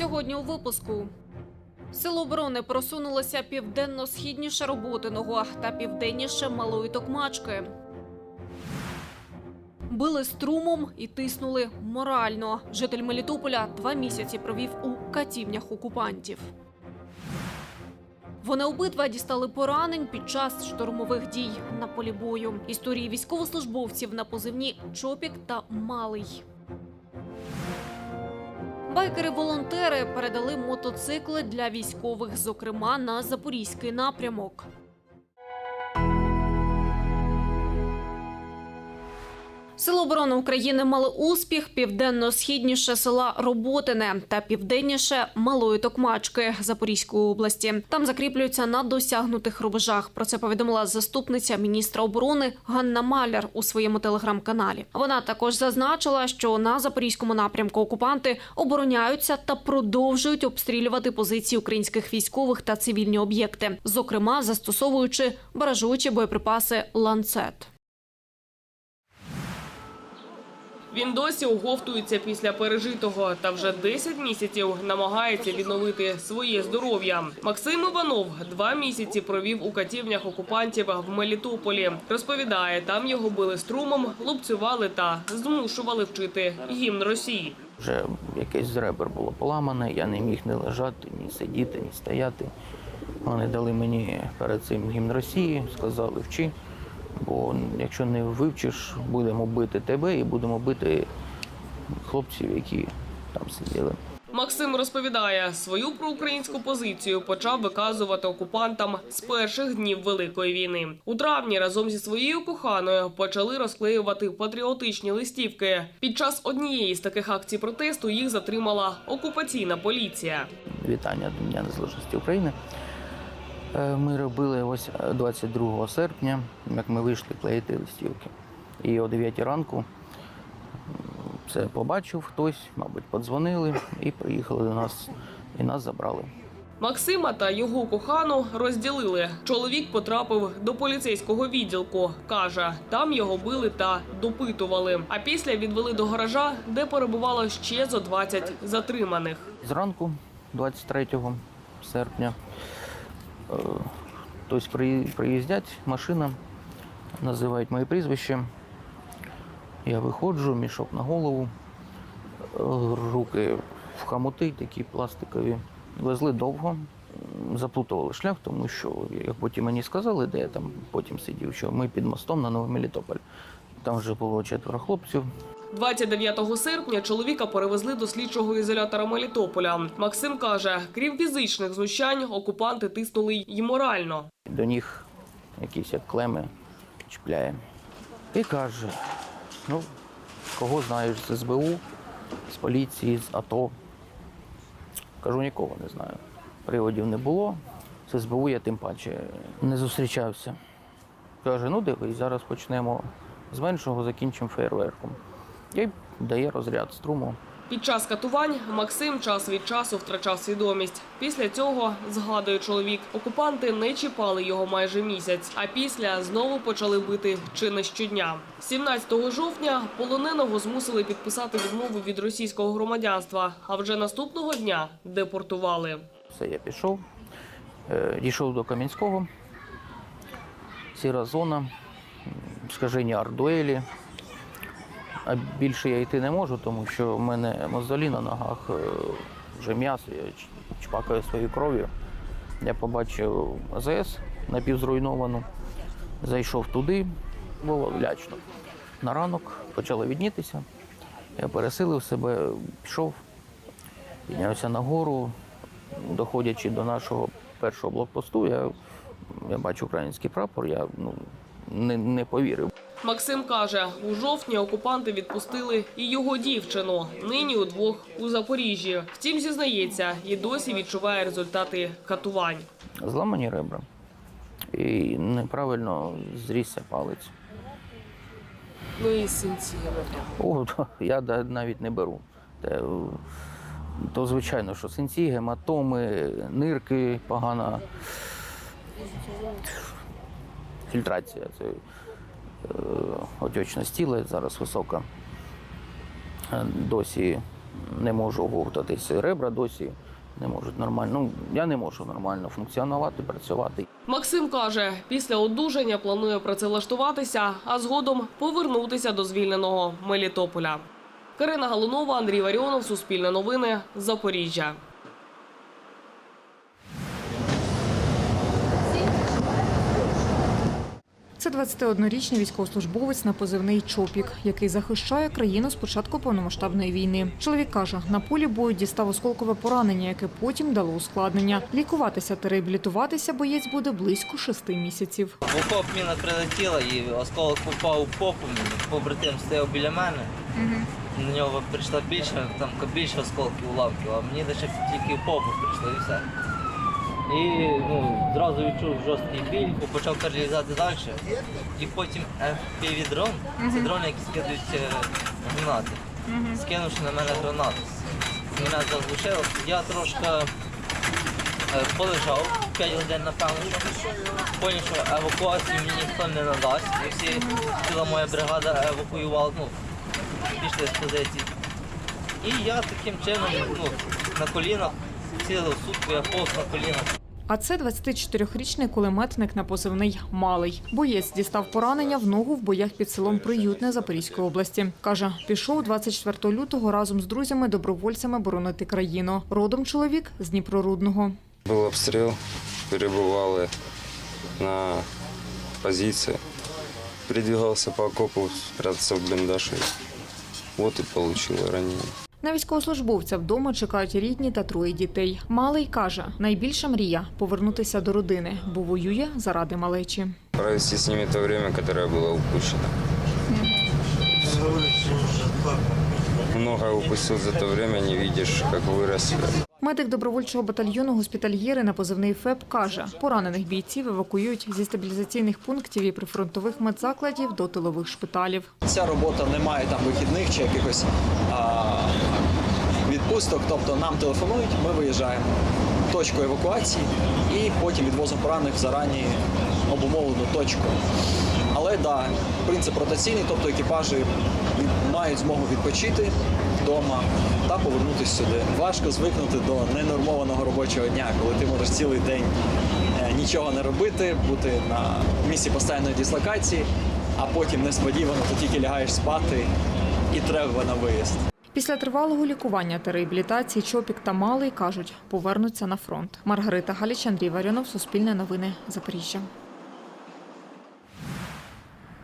Сьогодні у випуску. Село оборони просунулося південно-східніше Роботиного та південніше Малої Токмачки. Били струмом і тиснули морально. Житель Мелітополя два місяці провів у катівнях окупантів. Вони обидва дістали поранень під час штурмових дій на полі бою. Історії військовослужбовців на позивні Чопік та Малий. Байкери-волонтери передали мотоцикли для військових, зокрема на запорізький напрямок. Сили оборони України мали успіх південно-східніше села Роботине та південніше Малої Токмачки Запорізької області. Там закріплюються на досягнутих рубежах. Про це повідомила заступниця міністра оборони Ганна Маляр у своєму телеграм-каналі. Вона також зазначила, що на запорізькому напрямку окупанти обороняються та продовжують обстрілювати позиції українських військових та цивільні об'єкти, зокрема застосовуючи баражуючі боєприпаси ланцет. Він досі оговтується після пережитого та вже 10 місяців намагається відновити своє здоров'я. Максим Іванов два місяці провів у катівнях окупантів в Мелітополі. Розповідає, там його били струмом, лупцювали та змушували вчити гімн Росії. Вже якесь ребер було поламане, я не міг ні лежати, ні сидіти, ні стояти. Вони дали мені перед цим гімн Росії, сказали вчи, бо якщо не вивчиш, будемо бити тебе і будемо бити хлопців, які там сиділи. Максим розповідає, свою проукраїнську позицію почав виказувати окупантам з перших днів Великої війни. У травні разом зі своєю коханою почали розклеювати патріотичні листівки. Під час однієї з таких акцій протесту їх затримала окупаційна поліція. Вітання до Дня Незалежності України. Е, Ми робили ось 22 серпня, як ми вийшли клеїти листівки. І о 9 ранку це побачив хтось, мабуть, подзвонили і приїхали до нас і нас забрали. Максима та його кохану розділили. Чоловік потрапив до поліцейського відділку. каже, там його били та допитували. А після відвели до гаража, де перебувало ще зо 20 затриманих. Зранку, 23 серпня, е, хтось при- приїздять, машина, називають моє прізвище. Я виходжу, мішок на голову, е, руки в хамути такі пластикові. Везли довго, заплутували шлях, тому що, як потім мені сказали, де я там потім сидів, що ми під мостом на Новий Мелітополь. Там вже було четверо хлопців. 29 серпня чоловіка перевезли до слідчого ізолятора Мелітополя. Максим каже, крім фізичних знущань, окупанти тиснули й морально. До них якісь як клеми чіпляє. І каже: ну, кого знаєш з СБУ, з поліції, з АТО. Кажу, нікого не знаю. Приводів не було. З СБУ я тим паче не зустрічався. Каже, ну дивись, зараз почнемо з меншого, закінчимо фейерверком. І дає розряд струму. Під час катувань Максим час від часу втрачав свідомість. Після цього, згадує чоловік, окупанти не чіпали його майже місяць, а після знову почали бити чи не щодня. 17 жовтня полоненого змусили підписати відмову від російського громадянства, а вже наступного дня депортували. Все, я пішов, е, дійшов до Кам'янського, сіра зона, скажені ардуелі. А більше я йти не можу, тому що в мене мозолі на ногах, е, вже м'ясо, я чпакаю своєю кров'ю. Я побачив АЗС напівзруйновану, зайшов туди, було лячно. На ранок почало віднітися. Я пересилив себе, пішов, піднявся нагору, доходячи до нашого першого блокпосту, я, я бачу український прапор, я ну, не, не повірив. Максим каже, у жовтні окупанти відпустили і його дівчину. Нині удвох у Запоріжжі. Втім, зізнається, і досі відчуває результати катувань. Зламані ребра. І неправильно зрісся палець. Ну і синці. О, я навіть не беру. Те, е, то звичайно, що синці, гематоми, нирки погана. Фільтрація. Це е, отечність тіла зараз висока. Е, Досі не можу оговтатися. Ребра досі не можуть нормально. Ну, я не можу нормально функціонувати, працювати. Максим каже, після одужання планує працевлаштуватися, а згодом повернутися до звільненого Мелітополя. Карина Галунова, Андрій Варіонов, Суспільне новини, Запоріжжя. Це 21-річний військовослужбовець на позивний Чопік, який захищає країну з початку повномасштабної війни. Чоловік каже, на полі бою дістав осколкове поранення, яке потім дало ускладнення. Лікуватися та реабілітуватися боєць буде близько шести місяців. В окоп міна прилетіла і осколок попав у попу. Побратим стояв біля мене. На нього прийшла більше, там більше осколків уламків, а мені лише тільки в попу прийшло і все. І ну, зразу відчув жорсткий біль, почав кардіалізати далі. І потім FPV-дрон, це дрони, які скидують е, гранати. Скинувши на мене гранату. Мене заглушило. Я трошки е, полежав 5 годин, напевно, що поняв, що евакуацію мені ніхто не надасть. І всі, ціла моя бригада евакуювала, ну, пішли з позиції. І я таким чином ну, на колінах, цілу сутку я повз на колінах. А це 24-річний кулеметник на позивний Малий. Боєць дістав поранення в ногу в боях під селом Приютне Запорізької області. Каже, пішов 24 лютого разом з друзями добровольцями боронити країну. Родом чоловік з Дніпрорудного. Был обстрел, перебывали на позиции. Передвигался по окопу, спрятался в блиндаж. и Вот и получил ранение. На військовослужбовця вдома чекають рідні та троє дітей. Малий каже, найбільша мрія повернутися до родини, бо воює заради малечі. Провести з ними те время, яке було упущено. Много упустил за то время, не видишь, как выросли. Медик добровольчого батальйону госпітальєри на позивний ФЕП каже, поранених бійців евакуюють зі стабілізаційних пунктів і прифронтових медзакладів до тилових шпиталів. Ця робота не має там вихідних чи якихось а, відпусток. Тобто нам телефонують, ми виїжджаємо точку евакуації і потім відвозимо поранених в зарані обумовлену точку. Але да, принцип ротаційний, тобто екіпажі мають змогу відпочити вдома та повернутися сюди. Важко звикнути до ненормованого робочого дня, коли ти можеш цілий день е, нічого не робити, бути на місці постійної дислокації, а потім несподівано ти тільки лягаєш спати і треба на виїзд. Після тривалого лікування та реабілітації Чопік та Малий кажуть, повернуться на фронт. Маргарита Галіч, Андрій Варіонов, Суспільне новини, Запоріжжя.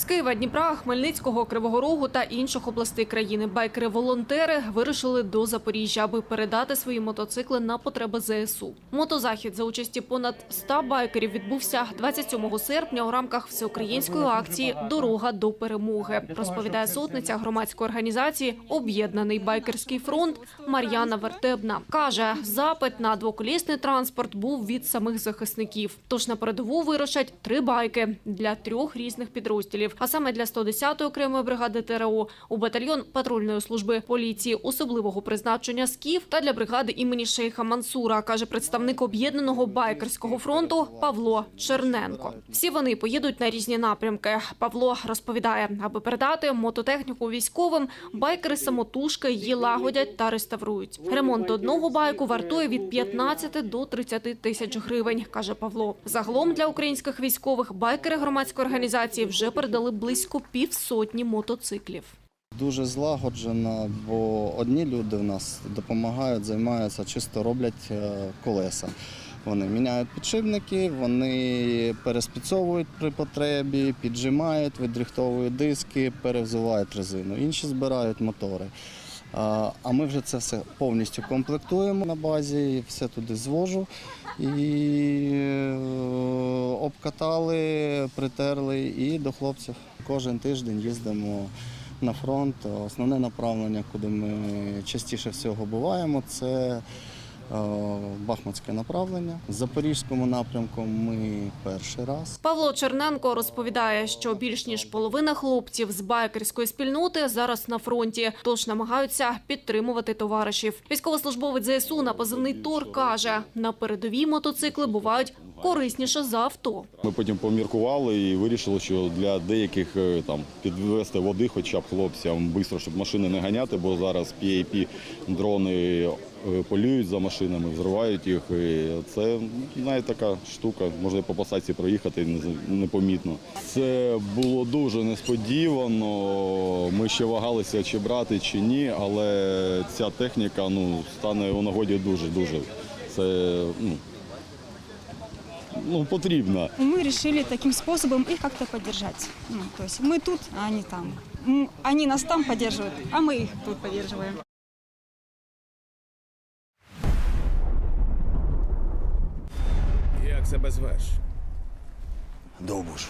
З Києва, Дніпра, Хмельницького, Кривого Рогу та інших областей країни байкери-волонтери вирушили до Запоріжжя, аби передати свої мотоцикли на потреби ЗСУ. Мотозахід за участі понад 100 байкерів відбувся 27 серпня у рамках всеукраїнської акції Дорога до перемоги. Розповідає сотниця громадської організації Об'єднаний байкерський фронт Мар'яна Вертебна. каже, запит на двоколісний транспорт був від самих захисників. Тож на передову вирушать три байки для трьох різних підрозділів. А саме для 110-ї окремої бригади ТРО, у батальйон патрульної служби поліції особливого призначення СКІФ та для бригади імені Шейха Мансура, каже представник об'єднаного байкерського фронту Павло Черненко. Всі вони поїдуть на різні напрямки. Павло розповідає, аби передати мототехніку військовим, байкери самотужки її лагодять та реставрують. Ремонт одного байку вартує від 15 до 30 тисяч гривень, каже Павло. Загалом для українських військових байкери громадської організації вже передали близько півсотні мотоциклів. Дуже злагоджена, бо одні люди в нас допомагають, займаються, чисто роблять е, колеса. Вони міняють підшипники, вони переспецьовують при потребі, піджимають, відрихтовують диски, перевзувають резину. Інші збирають мотори. А ми вже це все повністю комплектуємо на базі, все туди звожу і обкатали, притерли і до хлопців. Кожен тиждень їздимо на фронт. Основне направлення, куди ми частіше всього буваємо, це Бахмутське направлення. В Запорізькому напрямку ми перший раз. Павло Черненко розповідає, що більш ніж половина хлопців з байкерської спільноти зараз на фронті, тож намагаються підтримувати товаришів. Військовослужбовець ЗСУ на позивний Тор каже: на передовій мотоцикли бувають корисніше за авто. Ми потім поміркували і вирішили, що для деяких е, там підвести води, хоча б хлопцям швидко, щоб машини не ганяти, бо зараз PAP дрони е, полюють за машинами, взривають їх. І це навіть така штука. Можна і по посадці проїхати нез- непомітно. Це було дуже несподівано. Ми ще вагалися, чи брати, чи ні, але ця техніка ну, стане у нагоді дуже дуже. Це ну, ну, потрібно. Мы решили таким способом их как-то поддержать. Ну, то есть мы тут, а они там. М, Они нас там поддерживают, а мы их тут поддерживаем. Себе звеш? Довбуш.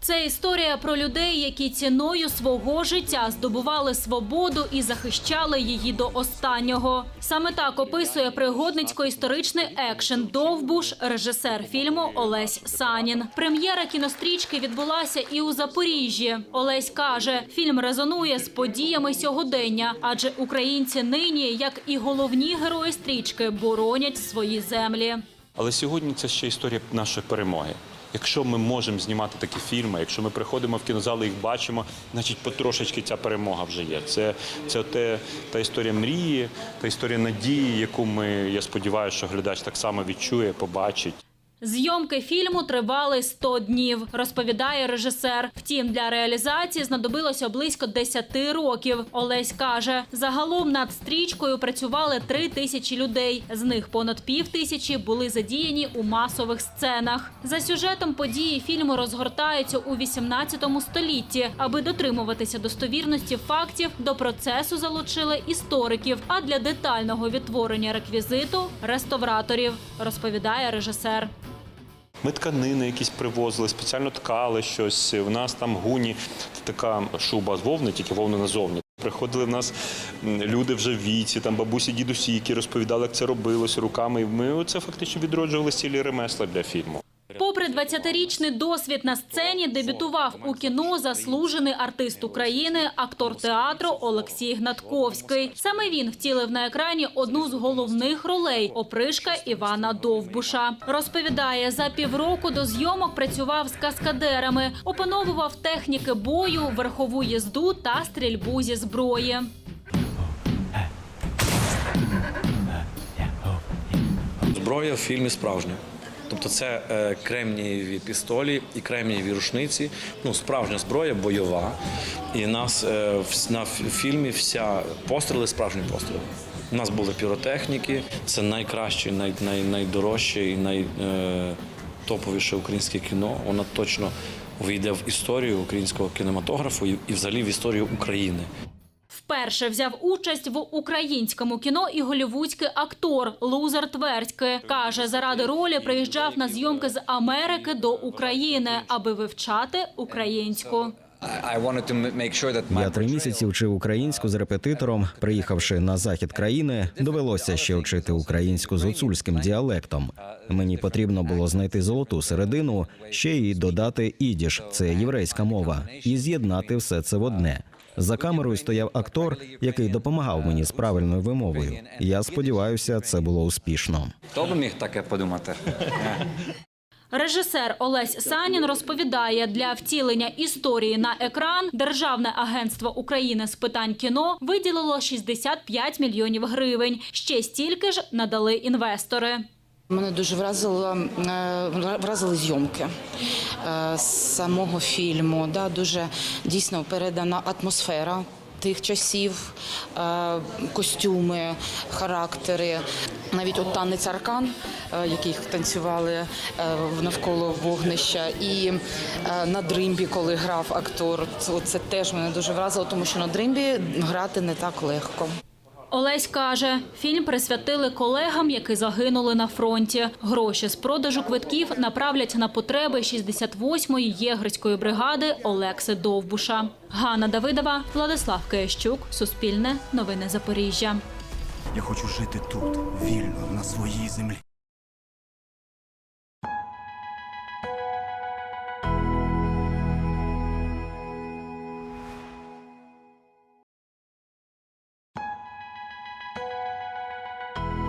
Це історія про людей, які ціною свого життя здобували свободу і захищали її до останнього. Саме так описує пригодницько-історичний екшен Довбуш, режисер фільму Олесь Санін. Прем'єра кінострічки відбулася і у Запоріжжі. Олесь каже, фільм резонує з подіями сьогодення, адже українці нині, як і головні герої стрічки, боронять свої землі. Але сьогодні це ще історія нашої перемоги. Якщо ми можемо знімати такі фільми, якщо ми приходимо в кінозали, їх бачимо, значить потрошечки ця перемога вже є. Це, це те, та історія мрії, та історія надії, яку ми, я сподіваюся, що глядач так само відчує, побачить. Зйомки фільму тривали 100 днів, розповідає режисер. Втім, для реалізації знадобилося близько 10 років. Олесь каже, загалом над стрічкою працювали 3 тисячі людей. З них понад пів тисячі були задіяні у масових сценах. За сюжетом події фільму розгортаються у 18 столітті. Аби дотримуватися достовірності фактів, до процесу залучили істориків. А для детального відтворення реквізиту реставраторів, розповідає режисер. Ми тканини якісь привозили, спеціально ткали щось. У нас там гуні така шуба з вовни, тільки вовни назовні. Приходили в нас люди вже в віці, там бабусі, дідусі, які розповідали, як це робилось руками. Ми це фактично відроджували цілі ремесла для фільму. Попри 20-річний досвід на сцені, дебютував у кіно заслужений артист України, актор театру Олексій Гнатковський. Саме він втілив на екрані одну з головних ролей опришка Івана Довбуша. Розповідає, за півроку до зйомок працював з каскадерами, опановував техніки бою, верхову їзду та стрільбу зі зброї. Зброя в фільмі справжня. Тобто це е, кремнієві пістолі і кремнієві рушниці. Ну, справжня зброя, бойова. І нас е, на фільмі вся постріли справжні постріли. У нас були піротехніки. Це найкраще, най, най, найдорожче і найтоповіше українське кіно. Воно точно війде в історію українського кінематографу і, і взагалі в історію України. Вперше взяв участь в українському кіно і голівудський актор Лузар Твердьки. Каже, заради ролі приїжджав на зйомки з Америки до України, аби вивчати українську. Я три місяці вчив українську з репетитором. Приїхавши на захід країни, довелося ще вчити українську з гуцульським діалектом. Мені потрібно було знайти золоту середину, ще й додати ідіш, це єврейська мова, і з'єднати все це в одне. За камерою стояв актор, який допомагав мені з правильною вимовою. Я сподіваюся, це було успішно. Хто б міг таке подумати? Режисер Олесь Санін розповідає, для втілення історії на екран Державне агентство України з питань кіно виділило 65 мільйонів гривень. Ще стільки ж надали інвестори. Мене дуже вразило, е, вразили зйомки е, самого фільму. Да, дуже дійсно передана атмосфера тих часів, е, костюми, характери. Навіть от танець аркан, який танцювали навколо вогнища, і на дримбі, коли грав актор, це теж мене дуже вразило, тому що на дримбі грати не так легко. Олесь каже, фільм присвятили колегам, які загинули на фронті. Гроші з продажу квитків направлять на потреби 68-ї єгерської бригади Олекси Довбуша. Ганна Давидова, Владислав Киящук, Суспільне, Новини Запоріжжя. Я хочу жити тут, вільно, на своїй землі.